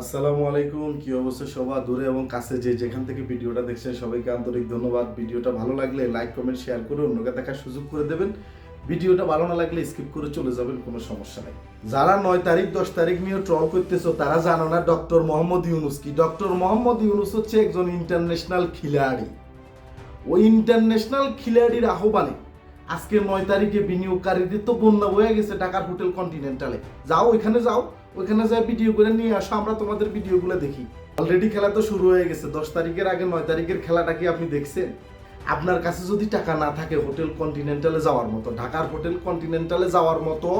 আসসালামু আলাইকুম, কি অবস্থা সবার? দূরে এবং কাছে যে যেখান থেকে ভিডিওটা দেখছেন, সবাইকে আন্তরিক ধন্যবাদ। ভিডিওটা ভালো লাগলে লাইক, কমেন্ট, শেয়ার করে অন্যকে দেখার সুযোগ করে দেবেন। ভিডিওটা ভালো না লাগলে স্কিপ করে চলে যাবেন, কোনো সমস্যা নেই। যারা নয় তারিখ, দশ তারিখ নিয়ে ট্রল করতেছো, তারা জানো না ডক্টর মোহাম্মদ ইউনুস কি? ডক্টর মোহাম্মদ ইউনুস হচ্ছে একজন ইন্টারন্যাশনাল খিলাড়ি। ওই ইন্টারন্যাশনাল খিলাড়ির আহ্বানে আজকে নয় তারিখে বিনিয়োগকারীদের তো বন্যা বয়ে গেছে ঢাকার হোটেল কন্টিনেন্টালে যাও, ওইখানে যাও, ওইখানে যা ভিডিও করে নিয়ে আসো, আমরা তোমাদের ভিডিওগুলো দেখি। অলরেডি খেলা তো শুরু হয়ে গেছে, দশ তারিখের আগে নয় তারিখের খেলাটা কি আপনি দেখছেন? আপনার কাছে যদি টাকা না থাকে হোটেল কন্টিনেন্টালে যাওয়ার মতো, ঢাকার হোটেল কন্টিনেন্টালে যাওয়ার মতো,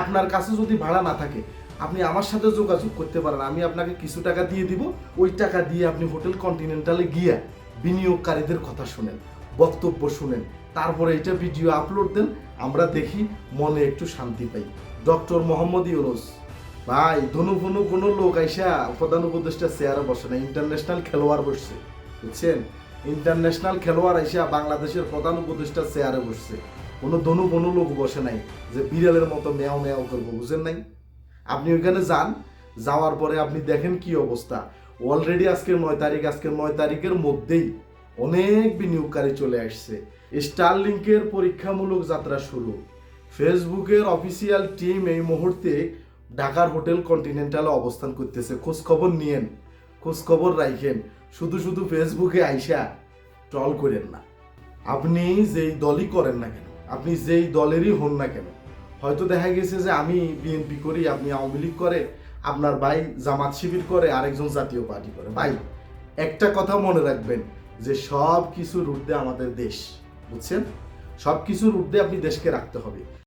আপনার কাছে যদি ভাড়া না থাকে, আপনি আমার সাথে যোগাযোগ করতে পারেন, আমি আপনাকে কিছু টাকা দিয়ে দিব, ওই টাকা দিয়ে আপনি হোটেল কন্টিনেন্টালে গিয়ে বিনিয়োগকারীদের কথা শুনেন। বক্তব্য শুনেন। তারপরে এটা ভিডিও আপলোড দেন, আমরা দেখি মনে একটু শান্তি পাই। ডক্টর মোহাম্মদ ইউনুস, ভাই, ধনু ফনু কোনো লোক আইসা প্রধান উপদেষ্টা চেয়ারে বসে না ইন্টারন্যাশনাল খেলোয়াড় বসছে, বুঝছেন? ইন্টারন্যাশনাল খেলোয়াড় আইসা বাংলাদেশের প্রধান উপদেষ্টা চেয়ারে বসছে। কোনো ধনু কোনো লোক বসে নাই যে বিড়ালের মতো মেয়াও মেয়াও করব, বুঝেন নাই? আপনি ওইখানে যান, যাওয়ার পরে আপনি দেখেন কি অবস্থা। অলরেডি আজকে নয় তারিখ, আজকে নয় তারিখের মধ্যেই অনেক বিনিয়োগকারী চলে আসছে। স্টারলিংকের পরীক্ষামূলক যাত্রা শুরু। ফেসবুকের অফিসিয়াল টিম এই মুহূর্তে ঢাকার হোটেল কন্টিনেন্টালে অবস্থান করতেছে। খোঁজ খবর নিয়েন খোঁজ খবর রাখেন শুধু শুধু ফেসবুকে আইসা ট্রল করেন না। আপনি যেই দলই করেন না কেন, আপনি যেই দলেরই হন না কেন, হয়তো দেখা গেছে যে আমি বিএনপি করি, আপনি আওয়ামী লীগ করে, আপনার ভাই জামাত শিবির করে, আরেকজন জাতীয় পার্টি করে। ভাই, একটা কথা মনে রাখবেন যে সব কিছুর ঊর্ধ্বে আমাদের দেশ বুঝছেন? সব কিছুর ঊর্ধ্বে আপনি দেশকে রাখতে হবে।